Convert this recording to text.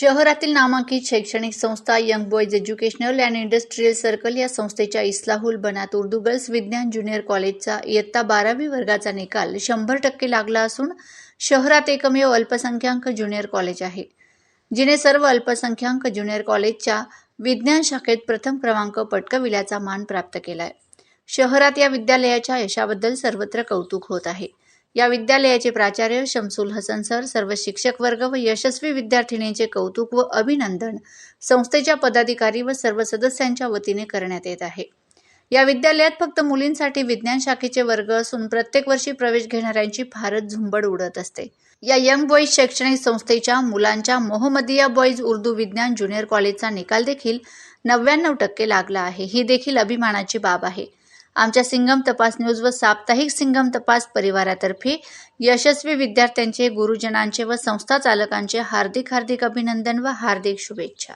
शहरातील नामांकित शैक्षणिक संस्था young boys educational and industrial circle या संस्थेच्या इस्लाहुल बनात उर्दू गर्ल्स विज्ञान ज्युनियर कॉलेजचा इयत्ता बारावी वर्गाचा निकाल शंभर टक्के लागला असून शहरात एकमेव अल्पसंख्याक ज्युनियर कॉलेज आहे जिने सर्व अल्पसंख्याक ज्युनियर कॉलेजच्या विज्ञान शाखेत प्रथम क्रमांक पटकविल्याचा मान प्राप्त केलाय. शहरात या विद्यालयाच्या यशाबद्दल सर्वत्र कौतुक होत आहे. या विद्यालयाचे प्राचार्य शमसुल हसन सर सर्व शिक्षक वर्ग व यशस्वी विद्यार्थिनींचे कौतुक व अभिनंदन संस्थेच्या पदाधिकारी व सर्व सदस्यांच्या वतीने करण्यात येत आहे. या विद्यालयात फक्त मुलींसाठी विज्ञान शाखेचे वर्ग असून प्रत्येक वर्षी प्रवेश घेणाऱ्यांची फारच झुंबड उडत असते. या यंग बॉईज शैक्षणिक संस्थेच्या मुलांच्या मोहम्मदिया बॉईज उर्दू विज्ञान ज्युनियर कॉलेजचा निकाल देखील नव्याण्णव टक्के लागला आहे. ही देखील अभिमानाची बाब आहे. आमच्या सिंगम तपास न्यूज व साप्ताहिक सिंगम तपास परिवारातर्फे यशस्वी विद्यार्थ्यांचे गुरुजनांचे व संस्था चालकांचे हार्दिक हार्दिक अभिनंदन व हार्दिक शुभेच्छा.